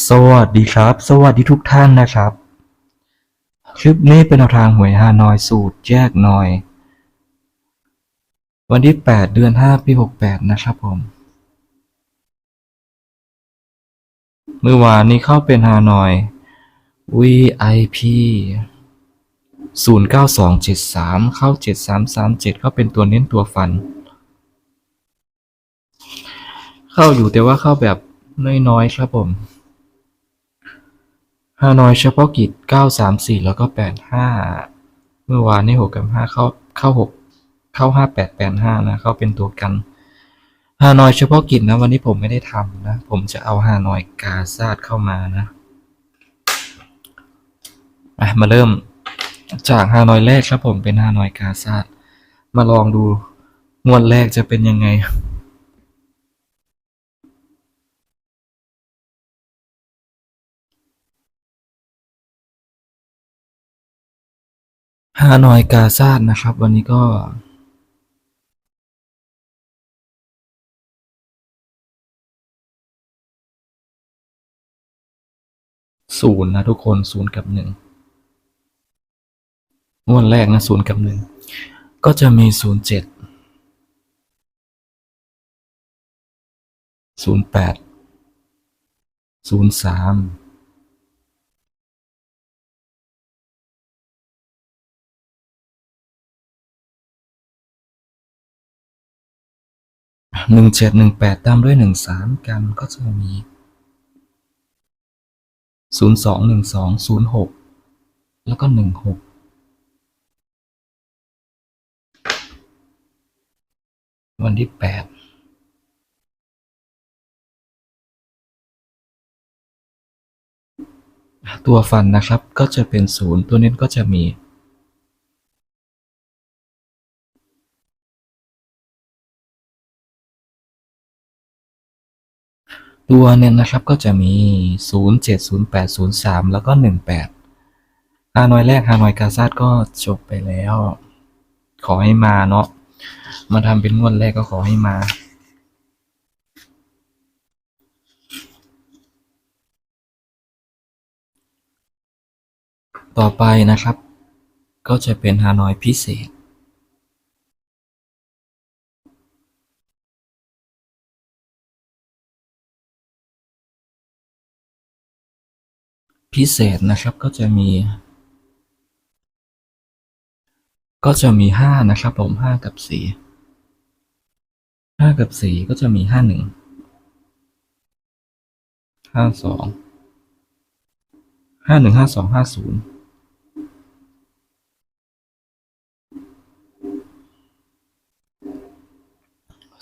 สวัสดีครับ สวัสดีทุกท่านนะครับ คลิปนี้เป็นแนวทางหวยฮานอยสูตรแยกหน่อย วันที่ 8 เดือน 5 ปี 68 นะครับผม เมื่อวานนี้เข้าเป็นฮานอย VIP 09273 เข้า 7337 เข้าเป็นตัวเน้นตัวฟัน เข้าอยู่แต่ว่าเข้าแบบน้อยๆครับผม ฮานอยเฉพาะกิจ 934 แล้วก็ 85 เมื่อวานนี้6กับ 5 เข้าเข้า 6 เข้า 5885 นะ เข้าเป็นตัวกันฮานอยเฉพาะกิจนะวันนี้ผมไม่ได้ทำนะ ผมจะเอาฮานอยกาซาดเข้ามานะอะมาเริ่มจากฮานอยแรกครับผมเป็นฮานอยกาซาดมาลองดูงวดแรกจะเป็นยังไง ฮานอยกาซาดนะครับ วันนี้ก็ศูนย์นะทุกคนศูนย์กับหนึ่งงวดแรกนะศูนย์กับหนึ่งก็จะมีศูนย์เจ็ดศูนย์แปดศูนย์สาม หนึ่งเจ็ดหนึ่งแปดตามด้วยหนึ่งสามกันก็จะมีศูนย์สองหนึ่งสองศูนย์หกแล้วก็หนึ่งหกวันที่แปดตัวฟันนะครับก็จะเป็นศูนย์ตัวเน้ก็จะมี ตัวเน้นนะครับก็จะมี 0 7 0 8 0 3 แล้วก็ 18 ฮานอยแรกฮานอยกาซาดก็จบไปแล้ว ขอให้มาเนาะมาทำเป็นงวดแรกก็ขอให้มาต่อไปนะครับ ก็จะเป็นฮานอยพิเศษ พิเศษนะครับก็จะมี ก็จะมีห้านะครับผมห้ากับสี่ห้ากับสี่ก็จะมีห้าหนึ่งห้าสองห้าหนึ่งห้าสองห้าศูนย์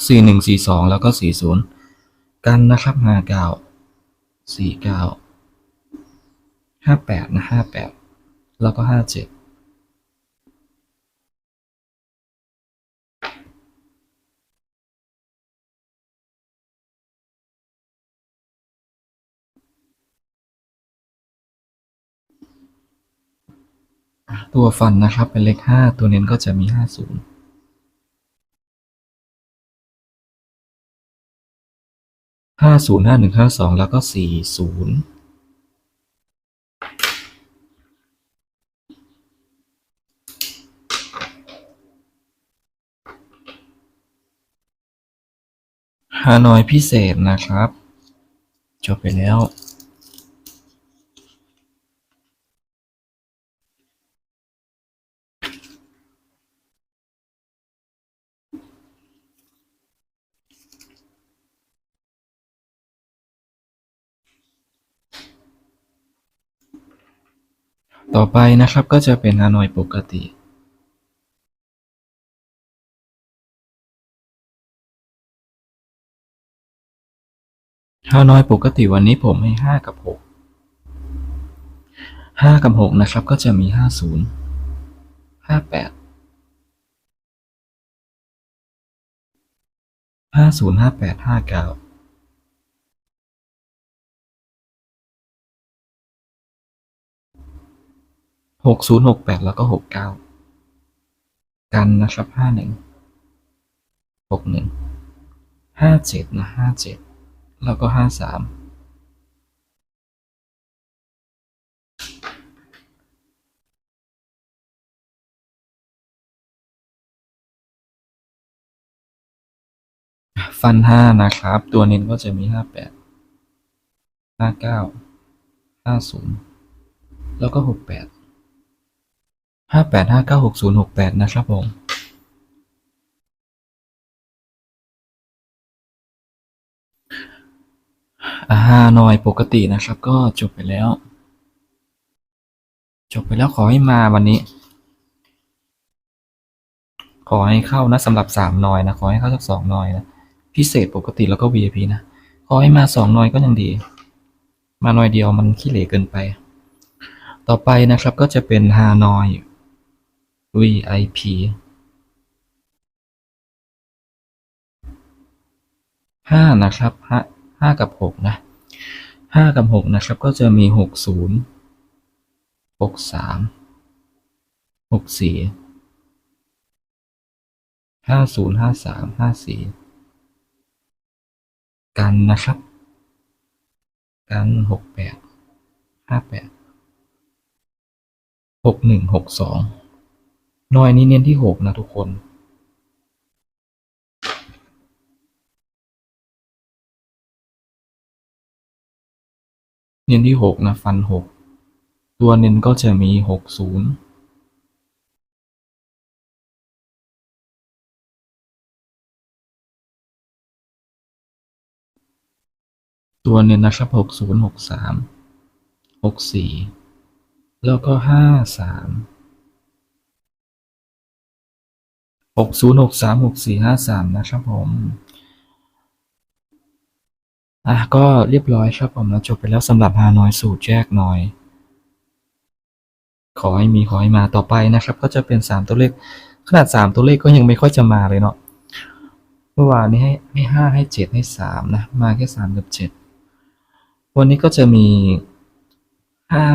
สี่หนึ่งสี่สองแล้วก็สี่ศูนย์กันนะครับห้าเก้าสี่เก้า ห้าแปดนะห้าแปดแล้วก็ห้าเจ็ดตัวฟันนะครับเป็นเลขห้าตัวเน้นก็จะมีห้าศูนย์ห้าศูนย์ห้าหนึ่งห้าสองแล้วก็สี่ศูนย์ ฮานอยพิเศษนะครับ จบไปแล้ว ต่อไปนะครับก็จะเป็นฮานอยปกติ ฮาน้อยปกติวันนี้ผมให้ห้ากับหกห้ากับหกนะครับก็จะมีห้าศูนย์ห้าแปดห้าศูนย์ห้าแปดห้าเก้าหกศูนย์หกแปดแล้วก็หกเก้ากันนะครับห้าหนึ่งหกหนึ่งห้าเจ็ดนะห้าเจ็ด แล้วก็ห้าสามฟันห้านะครับ ตัวเน้นก็จะมีห้าแปดห้าเก้าห้าศูนย์แล้วก็หกแปดห้าแปดห้าเก้าหกศูนย์หกแปดนะครับผม ฮานอยปกตินะครับ ก็จบไปแล้ว จบไปแล้วขอให้มาวันนี้ ขอให้เข้านะสำหรับสามนอยนะ ขอให้เข้าสักสองนอยนะพิเศษปกติแล้วก็ VIP นะขอให้มาสองนอยก็ยังดี มาหน่อยเดียวมันขี้เหร่เกินไป ต่อไปนะครับก็จะเป็นฮานอย VIP ห้านะครับห้า ห้ากับหกนะห้ากับหกนะครับ ก็จะมีหกศูนย์หกสามหกสี่ห้าศูนย์ห้าสามห้าสี่กันนะครับ กันหกแปดห้าแปดหกหนึ่งหกสองน้อยนี้เน้นที่หกนะทุกคน เน้นที่หกนะฟันหกตัวเน้นก็จะมีหกศูนย์ตัวเน้นนะครับหกศูนย์หกสามหกสี่แล้วก็ห้าสามหกศูนย์หกสามหกสี่ห้าสามนะครับผม อะก็เรียบร้อยครับผมแล้วจบไปแล้วสำหรับฮานอยสูตรแยกหน่อย ขอให้มีขอให้มาต่อไปนะครับ ก็จะเป็นสามตัวเลข ขนาดสามตัวเลขก็ยังไม่ค่อยจะมาเลยเนาะเมื่อวานนี้ให้ให้ห้าให้เจ็ดให้สามนะ มาแค่สามกับเจ็ดวันนี้ก็จะมีห้า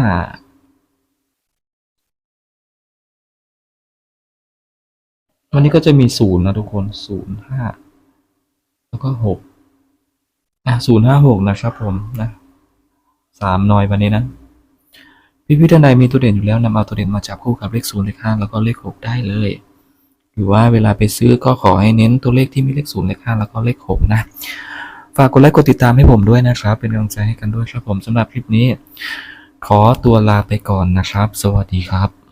วันนี้ก็จะมีศูนย์นะทุกคนศูนย์ห้าแล้วก็หก ศูนย์ห้าหกนะครับผมนะสามหน่อยวันนี้นะพี่พี่ท่านใดมีตัวเด่นอยู่แล้วนำเอาตัวเด่นมาจับคู่กับเลขศูนย์เลขห้าแล้วก็เลขหกได้เลย หรือว่าเวลาไปซื้อก็ขอให้เน้นตัวเลขที่มีเลขศูนย์เลขห้าแล้วก็เลขหกนะ ฝากกดไลค์กดติดตามให้ผมด้วยนะครับ เป็นกำลังใจให้กันด้วยครับผมสำหรับคลิปนี้ ขอตัวลาไปก่อนนะครับ สวัสดีครับ